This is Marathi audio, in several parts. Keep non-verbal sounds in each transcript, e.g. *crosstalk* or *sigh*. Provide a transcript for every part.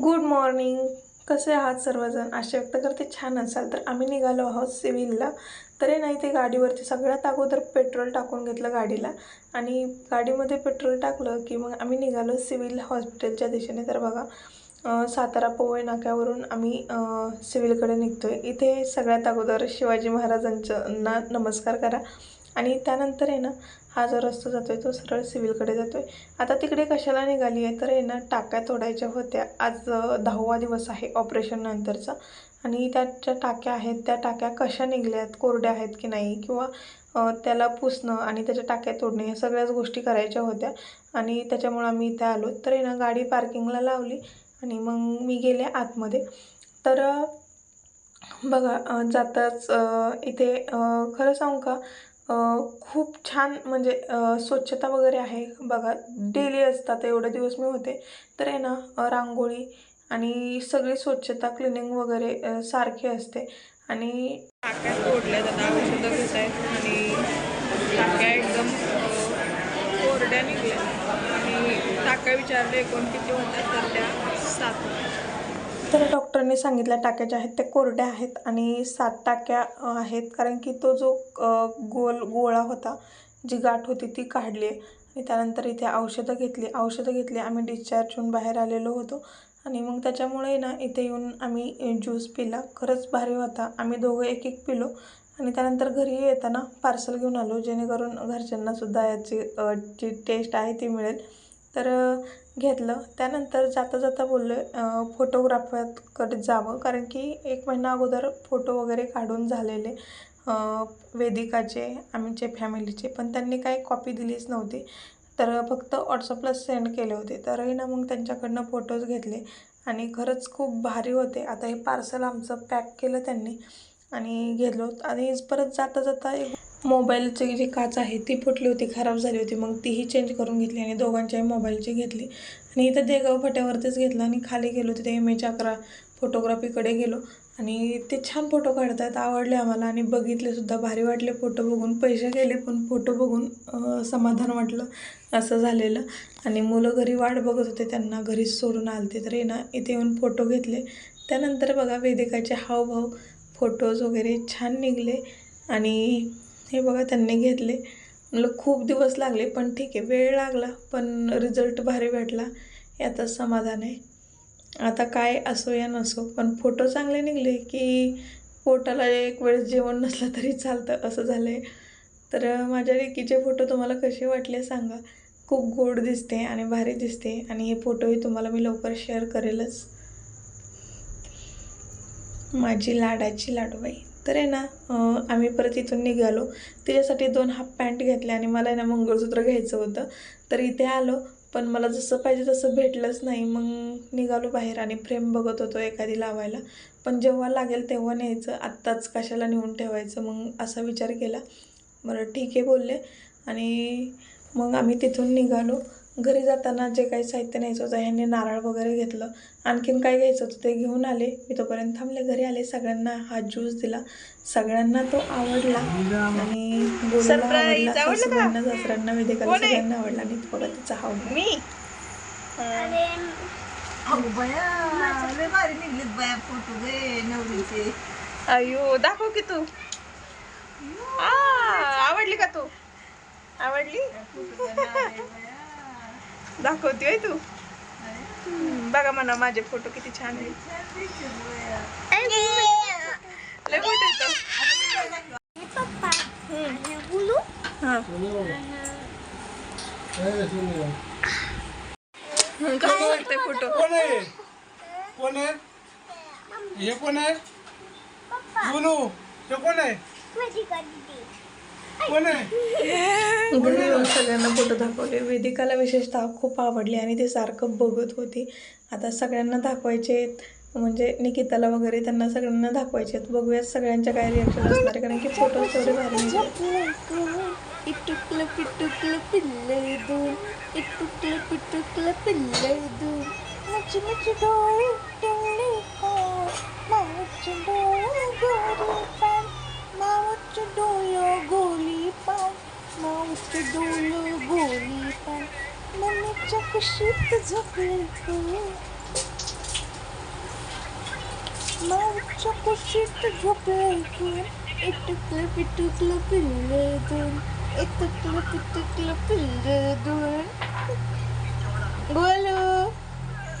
गुड मॉर्निंग कसे आहात सर्वजण? आशा व्यक्त करते छान असाल. तर आम्ही निघालो आहोत सिव्हिलला. तरी नाही ते गाडीवरती सगळ्यात अगोदर पेट्रोल टाकून घेतलं गाडीला. आणि गाडीमध्ये पेट्रोल टाकलं की मग आम्ही निघालो सिव्हिल हॉस्पिटलच्या दिशेने. तर बघा सातारा पोवई नाक्यावरून आम्ही सिव्हिलकडे निघतो आहे इथे सगळ्यात अगोदर शिवाजी महाराजांना नमस्कार करा. आणि त्यानंतर आहे ना हा जो रस्ता जातो आहे तो सरळ सिव्हिलकडे जातो आहे आता तिकडे कशाला निघाली आहे? तर आहे ना टाक्या तोडायच्या होत्या. आज दहावा दिवस आहे ऑपरेशननंतरचा आणि त्या ज्या टाक्या आहेत त्या टाक्या कशा निघल्यात? कोरड्या आहेत की नाही? किंवा त्याला पुसणं आणि त्याच्या टाक्या तोडणे ह्या सगळ्याच गोष्टी करायच्या होत्या. आणि त्याच्यामुळं आम्ही इथे आलो. तर आहे ना गाडी पार्किंगला लावली आणि मग मी गेले आतमध्ये. तर बघा जाताच इथे खरं सांगू का? खूप छान म्हणजे स्वच्छता वगैरे आहे. बघा डेली असतात एवढे दिवस मी होते. तर आहे ना रांगोळी आणि सगळी स्वच्छता क्लिनिंग वगैरे सारखी असते. आणि टाक्या तोडल्या जातात औषधं घेत आहेत. आणि टाक्या एकदम कोरड्या निघल्या. आणि टाक्या विचारले एकूण किती होत्या तर त्या सात तर डॉक्टरने सांगितल्या टाक्या ज्या आहेत त्या कोरड्या आहेत आणि सात टाक्या आहेत. कारण की तो जो गोल गोळा होता जी गाठ होती ती काढली आणि त्यानंतर इथे औषधं घेतली. औषधं घेतली आम्ही डिस्चार्ज होऊन बाहेर आलेलो होतो. आणि मग त्याच्यामुळे ना इथे येऊन आम्ही ज्यूस पिला. खरंच भारी होता. आम्ही दोघं एक एक पिलो आणि त्यानंतर घरी येताना पार्सल घेऊन आलो. जेणेकरून घरच्यांनासुद्धा याची जी टेस्ट आहे ती मिळेल. तर घेतलं. त्यानंतर जाता जाता बोललो फोटोग्राफरकडे जावं. कारण की एक महिना अगोदर फोटो वगैरे काढून झालेले वेदिकाचे आमचे फॅमिलीचे पण त्यांनी काही कॉपी दिलीच नव्हती. तर फक्त व्हॉट्सअपला सेंड केले होते. तरही ना मग त्यांच्याकडनं फोटोज घेतले. आणि खरंच खूप भारी होते. आता हे पार्सल आमचं पॅक केलं त्यांनी आणि घेतलो आणि परत जाता जाता एक मोबाईलची जी काच आहे ती फुटली होती खराब झाली होती. मग तीही चेंज करून घेतली आणि दोघांच्याही मोबाईलची घेतली. आणि इथं देगाव फाट्यावरतीच घेतलं आणि खाली गेलो. तिथे एम एच अकरा फोटोग्राफीकडे गेलो. आणि ते छान फोटो काढतात आवडले आम्हाला. आणि बघितलेसुद्धा भारी वाटले. फोटो बघून पैसे गेले पण फोटो बघून समाधान वाटलं. असं झालेलं. आणि मुलं घरी वाट बघत होते. त्यांना घरीच सोडून आलते. तर आहे ना इथे येऊन फोटो घेतले. त्यानंतर बघा वेदिकाचे हावभाव फोटोज वगैरे छान निघले. आणि हे बघा त्यांनी घेतले. मला खूप दिवस लागले पण ठीक आहे वेळ लागला पण रिझल्ट भारी भेटला. यातच समाधान आहे. आता काय असो या नसो पण फोटो चांगले निघले की पोटाला एक वेळेस जेवण नसलं तरी चालतं असं झालं आहे तर माझ्या रेकीचे फोटो तुम्हाला कसे वाटले सांगा. खूप गोड दिसते आणि भारी दिसते आणि हे फोटोही तुम्हाला मी लवकर शेअर करेलच. माझी लाडाची लाडूबाई तर आहे ना आम्ही परत इथून निघालो. तिच्यासाठी दोन हाफ पॅन्ट घेतले आणि मला आहे ना मंगळसूत्र घ्यायचं होतं. तर इथे आलो पण मला जसं पाहिजे तसं भेटलंच नाही. मग निघालो बाहेर आणि फ्रेम बघत होतो एखादी लावायला. पण जेव्हा लागेल तेव्हा न्यायचं. आत्ताच कशाला नेऊन ठेवायचं? मग असा विचार केला. बरं ठीक आहे बोलले. आणि मग आम्ही तिथून निघालो. घरी जाताना जे काही साहित्य न्यायचं होतं ह्यांनी नारळ वगैरे घेतलं. आणखीन काय घ्यायचं होतं ते घेऊन आले. मी तोपर्यंत थांबले. घरी आले. सगळ्यांना हा ज्यूस दिला. सगळ्यांना तो आवडला. आणि सासूबाईंना सासऱ्यांना वेदिकाला सगळ्यांना आवडला. आणि बघा तिचा हाव मी? अहो बया. लय भारी निघलेत बया फोटो गे नवरीचे. अयो दाखव की तू. आवडली का तू? आवडली? दाखवते होय तू? बघा म्हणा माझे फोटो किती छान. हा. कसं वाटतंय फोटो कोण आहे? कोण आहे? हे कोण आहे? बोलू हे कोण आहे? कोण आहे? *laughs* घरी येऊन सगळ्यांना फोटो दाखवले. वेदिकाला विशेषतः खूप आवडले आणि ते सारखं बघत होती. आता सगळ्यांना दाखवायचे आहेत. म्हणजे निकिताला वगैरे त्यांना सगळ्यांना दाखवायचे आहेत. बघूयात सगळ्यांच्या काय रिॲक्शन असणार कारण की फोटो तेवढे भारी মাউস দুলু বলি পান মনে চোখ শীত ঝোঁকের মাউস চোখ শীত ঝোঁকের ফুল একটু ক্লাপি টুকলো পিলে দুল একটু ক্লাপি টুকলো পিলে দুল বলো।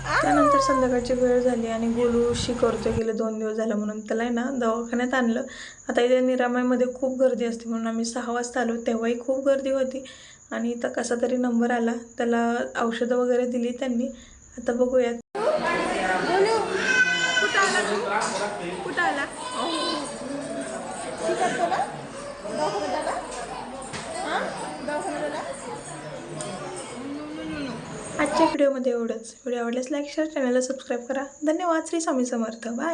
त्यानंतर संध्याकाळची वेळ झाली आणि गोलू शी करतोय गेले दोन दिवस झालं म्हणून त्याला आहे ना दवाखान्यात आणलं. आता इथे निरामयमध्ये खूप गर्दी असते म्हणून आम्ही सहा वाजता आलो तेव्हाही खूप गर्दी होती. आणि इथं कसा तरी नंबर आला त्याला औषधं वगैरे दिली त्यांनी. आता बघूयात. कुठं आला? आजच्या व्हिडिओमध्ये एवढंच. व्हिडिओ आवडल्यास लाईक शेअर चॅनलला सबस्क्राईब करा. धन्यवाद. श्री स्वामी समर्थ. बाय